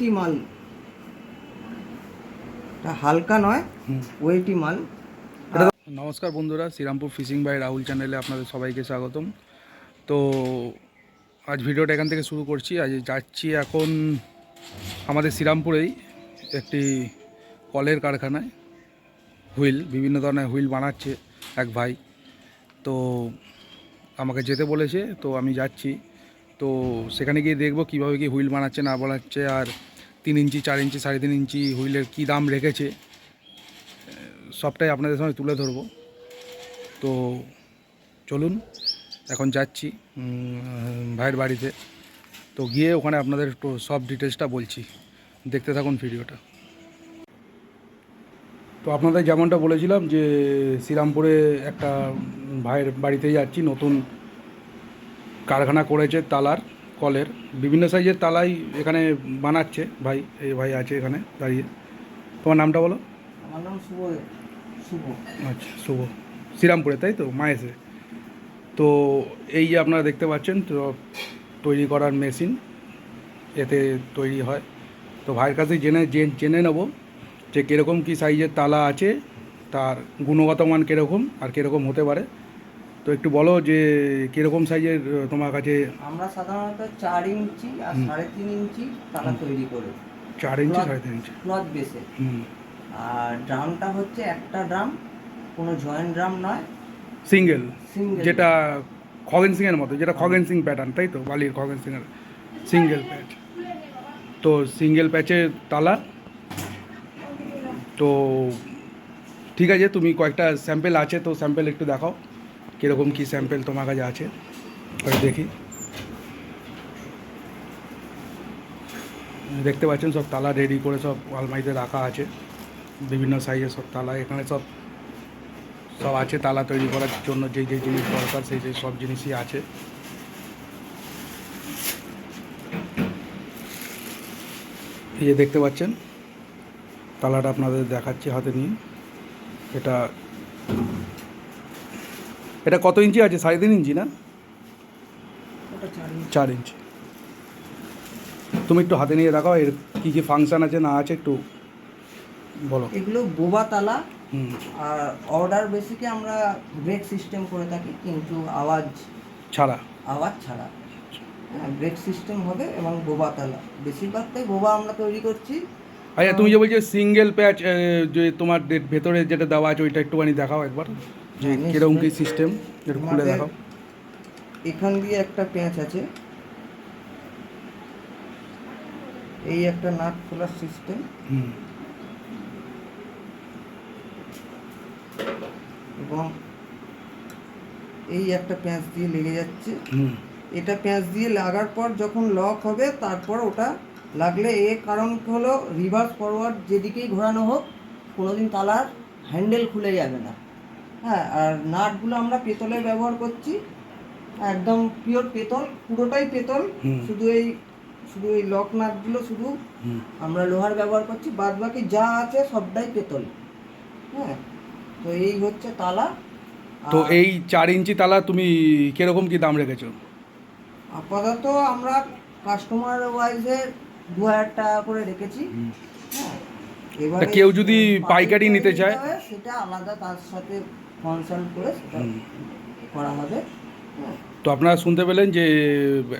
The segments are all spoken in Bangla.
ওয়েটি মাল। এটা হালকা নয় ওয়েটি মাল। নমস্কার বন্ধুরা শ্রীরামপুর ফিশিং বাই রাহুল চ্যানেলে আপনাদের সবাইকে স্বাগতম। তো আজ ভিডিওটা এখান থেকে শুরু করছি। আজ যাচ্ছি এখন আমাদের শ্রীরামপুরেই একটি কলের কারখানায়। হুইল বিভিন্ন ধরনের হুইল বানাচ্ছে এক ভাই। তো আমাকে যেতে বলেছে তো আমি যাচ্ছি। তো সেখানে গিয়ে দেখব কীভাবে কি হুইল বানাচ্ছে না বানাচ্ছে আর তিন ইঞ্চি, চার ইঞ্চি, সাড়ে তিন ইঞ্চি হুইলের কী দাম রেখেছে সবটাই আপনাদের সামনে তুলে ধরবো। তো চলুন, এখন যাচ্ছি ভাইয়ের বাড়িতে। তো গিয়ে ওখানে আপনাদের সব ডিটেলসটা বলছি। দেখতে থাকুন ভিডিওটা। তো আপনাদের যেমনটা বলেছিলাম যে, শ্রীরামপুরে একটা ভাইয়ের বাড়িতে যাচ্ছি, নতুন কারখানা করেছে তালার। কলের। বিভিন্ন সাইজের তালাই এখানে বানাচ্ছে ভাই এই ভাই আছে এখানে দাঁড়িয়ে। তোমার নামটা বলো? আমার নাম শুভ শুভ। আচ্ছা শুভ। শ্রীরামপুরে তাই তো? মায়েসে। তো এই যে আপনারা দেখতে পাচ্ছেন তো তৈরি করার মেশিন এতে তৈরি হয়। তো ভাইয়ের কাছে জেনে জেনে নেব যে কীরকম কী সাইজের তালা আছে তার গুণগত মান কীরকম আর কীরকম হতে পারে। একটু বলো যে কীরকম সাইজের তোমার কাছে? আমরা সাধারণত চার ইঞ্চি আর। সাড়ে তিন ইঞ্চি তালা তৈরি করি। চার ইঞ্চি সাড়ে তিন ইঞ্চি? ক্লথ বেসে হুম। আর ড্রামটা হচ্ছে একটা ড্রাম কোনো জয়েন্ট ড্রাম নয়। সিঙ্গেল যেটা খগেন সিংয়ের মতো যেটা খগেন সিং প্যাটার্ন তাই তো? বালির খগেন সিংয়ের সিঙ্গেল প্যাচ তো সিঙ্গেল প্যাচের তালা। তো ঠিক আছে তুমি কয়েকটা স্যাম্পেল আছে তো স্যাম্পেল একটু দেখাও। কীরকম কী স্যাম্পেল তোমার কাছে আছে? দেখি। দেখতে পাচ্ছেন, সব তালা রেডি করে সব আলমারিতে রাখা আছে। বিভিন্ন সাইজের সব তালা, এখানে সব সব আছে তালা তৈরি করার জন্য যে যেই জিনিস দরকার, সেই সেই সব জিনিসই আছে। এই যে দেখতে পাচ্ছেন, তালাটা আপনাদের দেখাচ্ছি হাতে নিয়ে। এটা এটা কত ইঞ্চি আছে? সাড়ে তিন ইঞ্চি না? চার ইঞ্চি। তুমি একটু হাতে নিয়ে দেখাও এর কী কী ফাংশান আছে না আছে একটু বলো। এগুলো বোবা তালা। হুম। আর অর্ডার বেসিকে আমরা ব্রেক সিস্টেম করে থাকি কিন্তু আওয়াজ ছাড়া। আওয়াজ ছাড়া। হ্যাঁ ব্রেক সিস্টেম হবে এবং বোবা তালা। বেশিরভাগটাই বোবা আমরা তৈরি করছি। আচ্ছা তুমি যে বলছো সিঙ্গেল প্যাচ যে তোমার ভেতরে যেটা দেওয়া আছে ওইটা একটুখানি দেখাও একবার। যে নিশ্চয়ই। কীরকম কি সিস্টেম একটু খুলে দেখাও। এখান দিয়ে একটা পেঁচ আছে। এই একটা নাট খোলার সিস্টেম এবং এই একটা পেঁচ দিয়ে লেগে যাচ্ছে। এটা পেঁচ দিয়ে লাগার পর যখন লক হবে তারপর ওটা লাগলে এ কারণ হলো রিভার্স ফরওয়ার্ড যেদিকেই ঘোরানো হোক কোনোদিন তালার হ্যান্ডেল খুলে যাবে না। হ্যাঁ আর নাটগুলো আমরা পেতলের ব্যবহার করছি। একদম পিওর পেতল পুরোটাই পেতল। শুধু এই শুধু এই লক নাটগুলো শুধু আমরা লোহার ব্যবহার করছি বাদ বাকি যা আছে সবটাই পেতল। হ্যাঁ তো এই হচ্ছে তালা। তো এই চার ইঞ্চি তালা তুমি কীরকম কি দাম রেখেছো? আপাতত আমরা কাস্টমার ওয়াইজে দু হাজার টাকা করে রেখেছি। হ্যাঁ এবারে কেউ যদি পাইকারি নিতে চায়? সেটা আলাদা তার সাথে কনসাল্ট করে সেটা করা হবে। তো আপনারা শুনতে পেলেন যে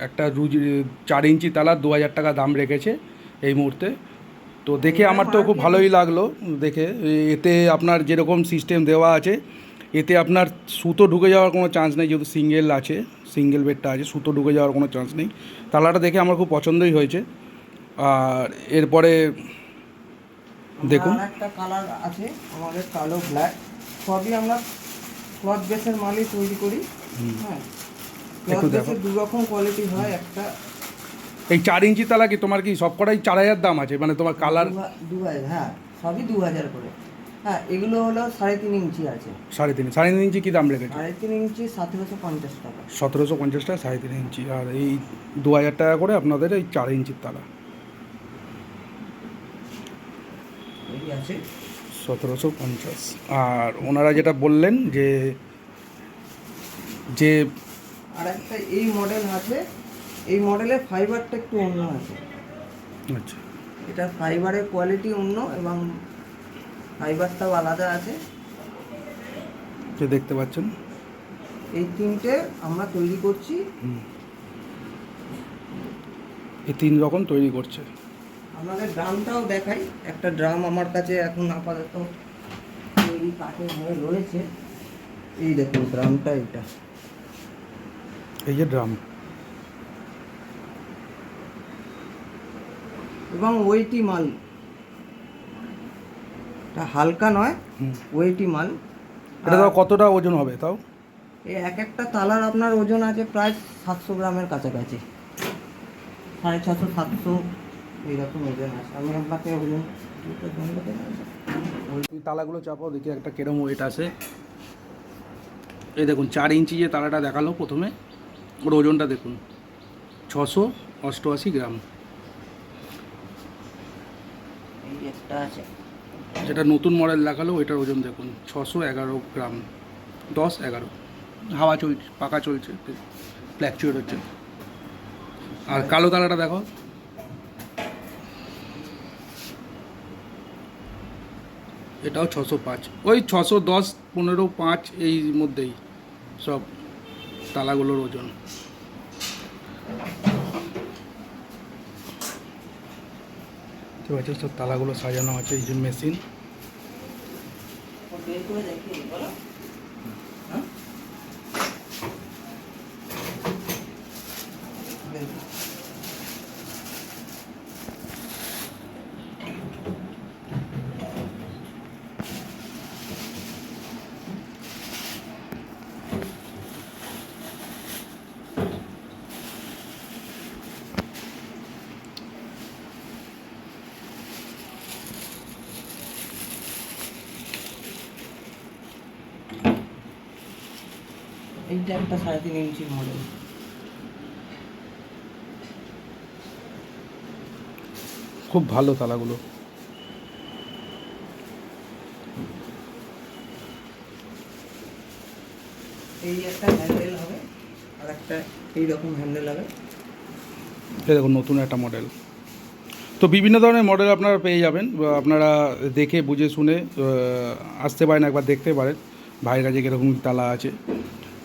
একটা রুজি চার ইঞ্চি তালা দু হাজার টাকা দাম রেখেছে এই মুহূর্তে। তো দেখে আমার তো খুব ভালোই লাগল দেখে। এতে আপনার যেরকম সিস্টেম দেওয়া আছে এতে আপনার সুতো ঢুকে যাওয়ার কোনো চান্স নেই যেহেতু সিঙ্গেল আছে সিঙ্গেল বেডটা আছে সুতো ঢুকে যাওয়ার কোনো চান্স নেই। তালাটা দেখে আমার খুব পছন্দই হয়েছে। আর এরপরে দেখুন। একটা কালার আছে আমাদের কালো ব্ল্যাক সবই আমরা ক্লথ বেসের মালই তৈরি করি। হ্যাঁ। ক্লথ বেসের দু রকম কোয়ালিটি হয় একটা। এই চার ইঞ্চি তালা কি তোমার কি সব কটাই চার হাজার দাম আছে? মানে তোমার কালার দু হাজার হ্যাঁ সবই দু হাজার করে। হ্যাঁ এগুলো হলো সাড়ে তিন ইঞ্চি আছে। সাড়ে তিন সাড়ে তিন ইঞ্চি কী দাম রেখেছে? সাড়ে তিন ইঞ্চি সতেরোশো পঞ্চাশ টাকা। সতেরোশো পঞ্চাশ টাকা সাড়ে তিন ইঞ্চি। আর এই দু হাজার টাকা করে আপনাদের এই চার ইঞ্চির তালা। এই আছে। সতেরোশো পঞ্চাশ। আর ওনারা যেটা বললেন যে যে আর একটা এই মডেল আছে এই মডেলের ফাইবারটা একটু অন্য আছে। আচ্ছা। এটা ফাইবারের কোয়ালিটি অন্য এবং ফাইবারটাও আলাদা আছে। যে দেখতে পাচ্ছেন। এই তিনটে আমরা তৈরি করছি। এই তিন রকম তৈরি করছে। আমাদের ড্রামটাও দেখাই। একটা ড্রাম আমার কাছে এখন আপাতত তৈরি কাঠের হয়ে রয়েছে। এই দেখুন ড্রামটা এটা এই যে ড্রাম। এবং ওয়েটি মাল। এটা হালকা নয় ওয়েটি মাল। এটা তাও কতটা ওজন হবে তাও? এই এক একটা তালার আপনার ওজন আছে প্রায় সাতশো গ্রামের কাছাকাছি। সাড়ে ছশো সাতশো এইরকম ওজন আছে আমি আপনাকে ওজন তালাগুলো চাপাও, দেখি একটা কেরম ওয়েট আছে। এই দেখুন, চার ইঞ্চি যে তালাটা দেখাল প্রথমে, ওর ওজনটা দেখুন, ছশো অষ্টআশি গ্রাম। যেটা নতুন মডেল দেখাল, ওইটার ওজন দেখুন, ছশো এগারো গ্রাম, দশ এগারো। হাওয়া চলছে পাকা চলছে ফ্ল্যাকচুয়েট হচ্ছে। আর কালো তালাটা দেখো এটাও ছশো পাঁচ। ওই ছশো দশ পনেরো পাঁচ এই মধ্যেই সব তালাগুলোর ওজন। ঠিক আছে সব তালাগুলো সাজানো আছে এই যে মেশিন। এইটা একটা সাড়ে তিন ইঞ্চির মডেল খুব ভালো তালাগুলো। এই একটা হ্যান্ডেল হবে আর একটা এইরকম হ্যান্ডেল হবে। দেখুন নতুন একটা মডেল তো বিভিন্ন ধরনের মডেল আপনারা পেয়ে যাবেন। আপনারা দেখে বুঝে শুনে আসতে পারেন একবার দেখতে পারেন। ভাইয়ের কাছে কীরকম তালা আছে।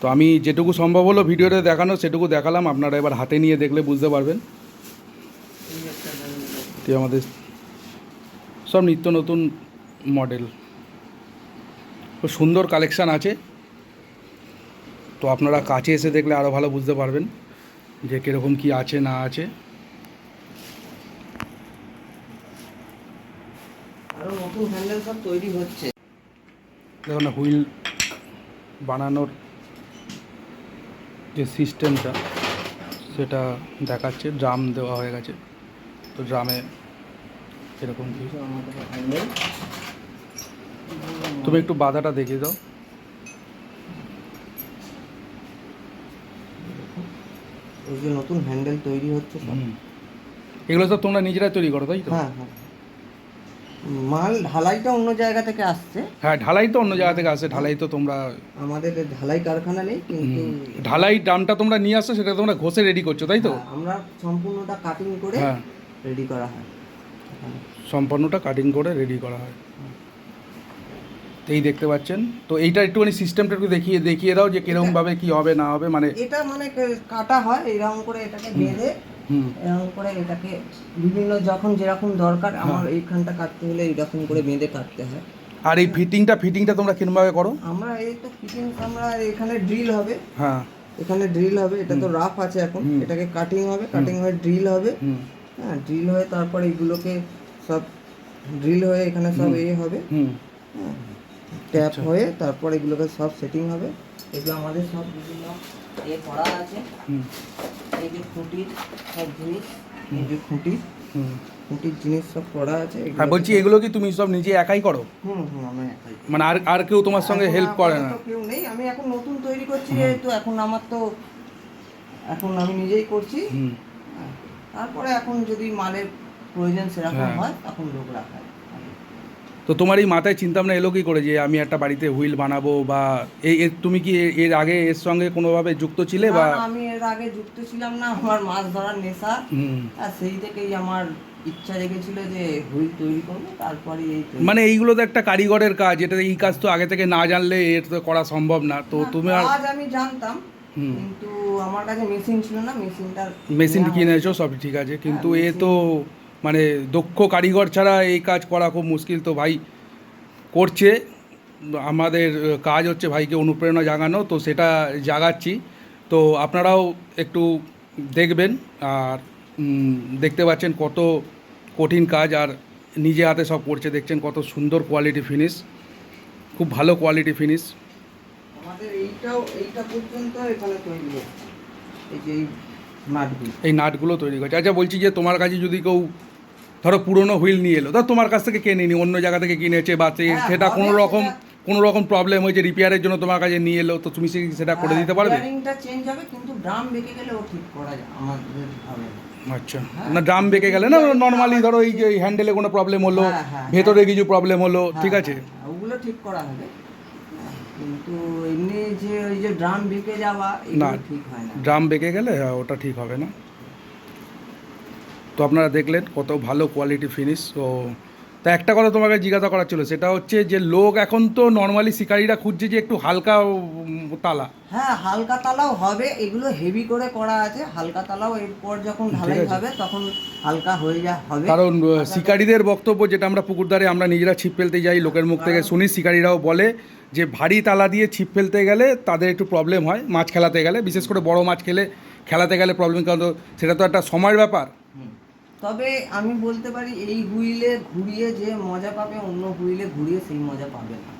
তো আমি যেটুকু সম্ভব হলো ভিডিওতে দেখানো সেটুকু দেখালাম। আপনারা এবার হাতে নিয়ে দেখলে বুঝতে পারবেন। তো আমাদের সব নিত্য নতুন মডেল। খুব সুন্দর কালেকশান আছে। তো আপনারা কাছে এসে দেখলে আরও ভালো বুঝতে পারবেন যে কীরকম কি আছে না আছে। দেখুন হুইল বানানোর যে সিস্টেমটা সেটা দেখাচ্ছে ড্রাম দেওয়া হয়ে গেছে। তো ড্রামে এরকম কি তুমি একটু বাধাটা দেখিয়ে দাও। নতুন হ্যান্ডেল তৈরি হচ্ছে এগুলো সব তোমরা নিজেরাই তৈরি করো তাই তো? হ্যাঁ হ্যাঁ। মাল ঢালাইটা অন্য জায়গা থেকে আসছে। হ্যাঁ ঢালাই তো অন্য জায়গা থেকে আসে ঢালাই তো তোমরা আমাদের ঢালাই কারখানা নেই কিন্তু ঢালাই ড্রামটা তোমরা নিয়ে আসছো সেটা তোমরা ঘষে রেডি করছ তাই তো? হ্যাঁ, আমরা সম্পূর্ণটা কাটিং করে হ্যাঁ। রেডি করা হয়। সম্পূর্ণটা কাটিং করে রেডি করা হয়। এই দেখতে পাচ্ছেন। তো এইটা একটুখানি সিস্টেমটা একটু দেখিয়ে দেখিয়ে দাও যে কিরকমভাবে কি হবে না হবে মানে এটা মানে কাটা হয় এরকম করে এটাকে বেঁধে এরকম করে এটাকে বিভিন্ন যখন যেরকম দরকার আমার এইখানটা কাটতে হলে এইরকম করে বেঁধে কাটতে হয়। আর এই ফিটিংটা ফিটিংটা তোমরা কিরমভাবে করো? আমরা এই তো ফিটিংস আমরা এখানে ড্রিল হবে। হ্যাঁ। এখানে ড্রিল হবে এটা তো রাফ আছে এখন। এটাকে কাটিং হবে কাটিং হয়ে ড্রিল হবে। হ্যাঁ ড্রিল হয়ে তারপর এইগুলোকে সব ড্রিল হয়ে এখানে সব এ হবে। হ্যাঁ ট্যাপ আচ্ছা। হয়ে তারপর এগুলোকে সব সেটিং হবে। এগুলো আমাদের সব বিভিন্ন এ করা আছে। এই যে খুঁটির সব জিনিস। এই যে খুঁটি খুঁটির জিনিস সব করা আছে এগুলো- হ্যাঁ বলছি এগুলো কি তুমি সব নিজে একাই করো? হুম হুম আমি একাই মানে আর আর কেউ তোমার সঙ্গে হেল্প করে না? কেউ নেই আমি এখন নতুন তৈরি করছি যেহেতু এখন আমার তো এখন আমি নিজেই করছি। হুম। হ্যাঁ। তারপরে এখন যদি মালের প্রয়োজন সেরকম হ্যাঁ। হয় তখন লোক রাখা হয়। তো তোমার এই মাথায় চিন্তা ভাবনা এলো কি করে যে আমি একটা বাড়িতে হুইল বানাবো বা এই তুমি কি এর আগে এর সঙ্গে কোনোভাবে যুক্ত ছিলে বা আমি এর আগে যুক্ত ছিলাম না আমার মাছ ধরার নেশা। আর সেই থেকেই আমার ইচ্ছা রেখেছিল যে হুইল তৈরি করব তারপরে এই মানে এইগুলো তো একটা কারিগরের কাজ এটা এই কাজ তো আগে থেকে না জানলে এর তো করা সম্ভব না তো তুমি আর কাজ আমি জানতাম। কিন্তু আমার কাছে মেশিন ছিল না মেশিনটা মেশিন কিনেছো সব ঠিক আছে কিন্তু এ তো মানে দক্ষ কারিগর ছাড়া এই কাজ করা খুব মুশকিল। তো ভাই করছে। আমাদের কাজ হচ্ছে ভাইকে অনুপ্রেরণা জাগানো তো সেটা জাগাচ্ছি। তো আপনারাও একটু দেখবেন আর দেখতে পাচ্ছেন কত কঠিন কাজ আর নিজে হাতে সব করছে। দেখছেন কত সুন্দর কোয়ালিটি ফিনিশ খুব ভালো কোয়ালিটি ফিনিশ আমাদের এইটাও এইটা পর্যন্ত এখানে তৈরি এই যে এই নাটগুলো। এই নাটগুলো তৈরি করছে। আচ্ছা বলছি যে তোমার কাছে যদি কেউ ধরো পুরনো হুইল নিয়ে এলো। ধর তোমার কাছ থেকে কিনে নি অন্য জায়গা থেকে কিনেছে বা হ্যাঁ, সেটা কোনো রকম। কোনো রকম প্রবলেম হয়েছে রিপেয়ারের জন্য তোমার কাছে নিয়ে এলো তো তুমি সেটা করে দিতে পারবে? চেঞ্জ হবে কিন্তু ড্রাম বেঁকে গেলে ও ঠিক করা যায় আমাদের আচ্ছা। হ্যাঁ। না ড্রাম বেঁকে গেলে না নর্মালি ধরো এই যে হ্যান্ডেলে কোনো প্রবলেম হলো হ্যাঁ, হ্যাঁ, ভেতরে কিছু প্রবলেম হলো ঠিক হ্যাঁ, আছে? হ্যাঁ, ওগুলো ঠিক করা হবে। হ্যাঁ, কিন্তু এমনি যে ওই যে ড্রাম বেঁকে যাওয়া না। ঠিক হয় না। ড্রাম বেঁকে গেলে হ্যাঁ, ওটা ঠিক হবে না। তো আপনারা দেখলেন কত ভালো কোয়ালিটি ফিনিশ তো তা একটা কথা তোমাকে জিজ্ঞাসা করার ছিল সেটা হচ্ছে যে লোক এখন তো নর্মালি শিকারীরা খুঁজছে যে একটু হালকা তালা। হ্যাঁ হালকা তালাও হবে এগুলো হেভি করে করা আছে হালকা তালাও এরপর যখন ঢালাই হবে তখন হালকা হয়ে যা হবে। কারণ আহ, শিকারীদের বক্তব্য যেটা আমরা পুকুরধারে আমরা নিজেরা ছিপ ফেলতে যাই লোকের মুখ থেকে শুনি শিকারীরাও বলে যে ভারী তালা দিয়ে ছিপ ফেলতে গেলে তাদের একটু প্রবলেম হয় মাছ খেলাতে গেলে বিশেষ করে বড় মাছ খেলে খেলাতে গেলে প্রবলেম কারণ তো সেটা তো একটা সময়ের ব্যাপার। তবে আমি বলতে পারি এই হুইলে ঘুরিয়ে যে মজা পাবে অন্য হুইলে ঘুরিয়ে সেই মজা পাবে না।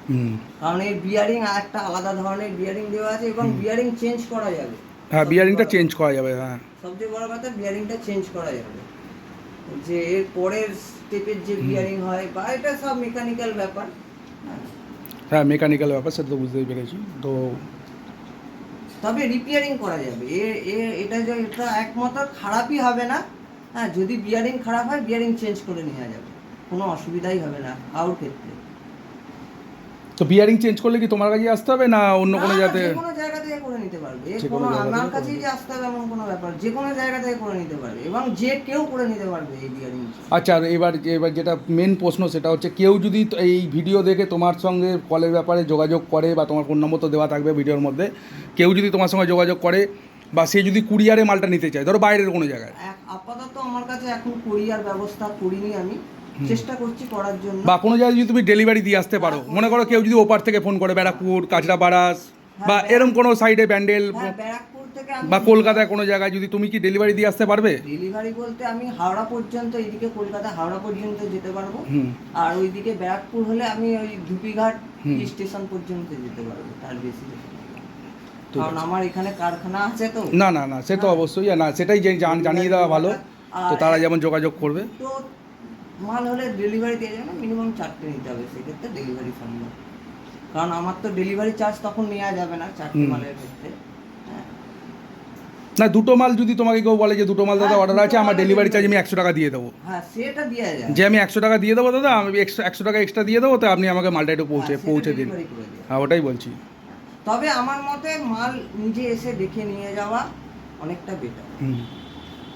কারণ এই বিয়ারিং একটা আলাদা ধরনের বিয়ারিং দেওয়া আছে এবং বিয়ারিং চেঞ্জ করা যাবে। হ্যাঁ বিয়ারিংটা চেঞ্জ করা যাবে হ্যাঁ। সবচেয়ে বড় কথা বিয়ারিংটা চেঞ্জ করা যাবে। যে এর পরের স্টেপের যে বিয়ারিং হয় বা এটা সব মেকানিক্যাল ব্যাপার হ্যাঁ। মেকানিক্যাল ব্যাপার সেটা তো বুঝতেই পেরেছি। তো তবে রিপেয়ারিং করা যাবে। এ এ- এটা যে এটা একমাত্র খারাপই হবে না হ্যাঁ যদি বিয়ারিং খারাপ হয় বিয়ারিং চেঞ্জ করে নেওয়া যাবে। কোনো অসুবিধাই হবে না কারোর ক্ষেত্রে। তো বিয়ারিং চেঞ্জ করলে কি তোমার কাছে আসতে হবে না অন্য কোনো জায়গাতে? কোনো জায়গা থেকে করে নিতে পারবে। কোনো আমার কাছেই যে আসতে হবে এমন কোনো ব্যাপার। যে কোনো জায়গা থেকে করে নিতে পারবে। এবং যে কেউ করে নিতে পারবে এই বিয়ারিং আচ্ছা আর এবার এবার যেটা মেন প্রশ্ন সেটা হচ্ছে কেউ যদি এই ভিডিও দেখে তোমার সঙ্গে কলের ব্যাপারে যোগাযোগ করে বা তোমার ফোন নম্বর তো দেওয়া থাকবে ভিডিওর মধ্যে কেউ যদি তোমার সঙ্গে যোগাযোগ করে বা সে যদি কুরিয়ারে মালটা নিতে চায় ধরো বাইরের কোনো জায়গায়। আপাতত আমার কাছে এখন কুরিয়ার ব্যবস্থা করিনি আমি। চেষ্টা করছি করার জন্য। বা কোনো জায়গায় যদি তুমি ডেলিভারি দিয়ে আসতে পারো মনে করো কেউ যদি ওপার থেকে ফোন করে ব্যারাকপুর কাঁচরা বা এরম কোনো সাইডে ব্যান্ডেল হ্যাঁ বা কলকাতায় কোনো জায়গায় যদি তুমি কি ডেলিভারি দিয়ে আসতে পারবে? ডেলিভারি বলতে আমি হাওড়া পর্যন্ত এইদিকে কলকাতা হাওড়া পর্যন্ত যেতে পারব। আর ওইদিকে ব্যারাকপুর হলে আমি ওই ধুপিঘাট স্টেশন পর্যন্ত যেতে পারব তার বেশি। কারণ আমার এখানে কারখানা আছে তো। না না না সে তো অবশ্যই না সেটাই জানিয়ে দেওয়া ভালো। তো তারা যেমন যোগাযোগ করবে। তো মাল হলে ডেলিভারি দিয়ে যাবে মিনিমাম চারটে নিতে হবে সেক্ষেত্রে ডেলিভারি সম্ভব। কারণ আমার তো ডেলিভারি চার্জ তখন নেওয়া যাবে না চারটে মালের ক্ষেত্রে। হ্যাঁ। না দুটো মাল যদি তোমাকে কেউ বলে যে দুটো মাল দাদা হ্যাঁ, অর্ডার আছে আমার ডেলিভারি চার্জ আমি একশো টাকা দিয়ে দেবো। হ্যাঁ সেটা দেওয়া যায়। যে আমি একশো টাকা দিয়ে দেবো দাদা আমি একশো একশো টাকা এক্সট্রা দিয়ে দেবো তো আপনি আমাকে মালটা একটু পৌঁছে হ্যাঁ, পৌঁছে দিন। হ্যাঁ ওটাই বলছি। তবে আমার মতে মাল নিজে এসে দেখে নিয়ে যাওয়া অনেকটা বেটার হুম।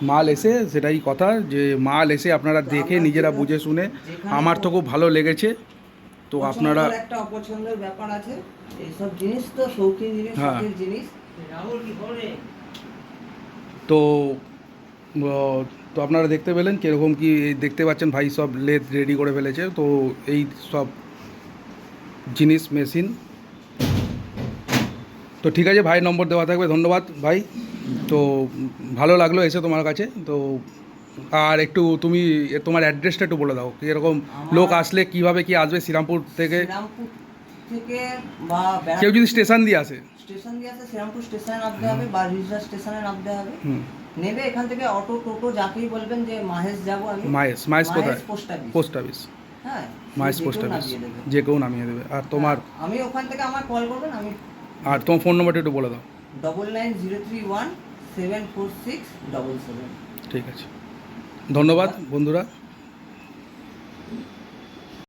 মাল এসে সেটাই কথা যে মাল এসে আপনারা দেখে নিজেরা বুঝে শুনে আমার তো খুব ভালো লেগেছে। তো আপনারা একটা অপছন্দের ব্যাপার আছে এইসব জিনিস তো শৌখিন জিনিস হ্যাঁ। জিনিস। রাহুল কি করে? তো তো আপনারা দেখতে পেলেন কীরকম কি দেখতে পাচ্ছেন ভাই সব লেদ রেডি করে ফেলেছে। তো এই সব জিনিস মেশিন তো ঠিক আছে ভাই নম্বর দেওয়া থাকবে ধন্যবাদ ভাই। তো ভালো লাগল এসে তোমার কাছে। তো আর একটু তুমি তোমার অ্যাড্রেসটা একটু বলে দাও এরকম লোক আসলে কীভাবে কি আসবে শ্রীরামপুর থেকে? থেকে বা কেউ যদি স্টেশন দিয়ে আসে। স্টেশন দিয়ে আছে শ্রীরামপুর স্টেশনে নামতে হবে বা রিজা স্টেশনে নামতে হবে। হুম। নেবে এখান থেকে অটো টোটো যাকেই বলবেন যে মাহেশ যাব আমি। মায়েস মায়েস কোথায়? Post office. Post office. হ্যাঁ যে পোস্ট কেউ অফিস। নামিয়ে দেবে। যে কেউ নামিয়ে দেবে। আর তোমার? হ্যাঁ, আমি ওখান থেকে আমার কল করবেন আমি আর তোমার ফোন নম্বরটা একটু বলে দাও। Double nine zero three one seven four six double seven ঠিক আছে। ধন্যবাদ বন্ধুরা।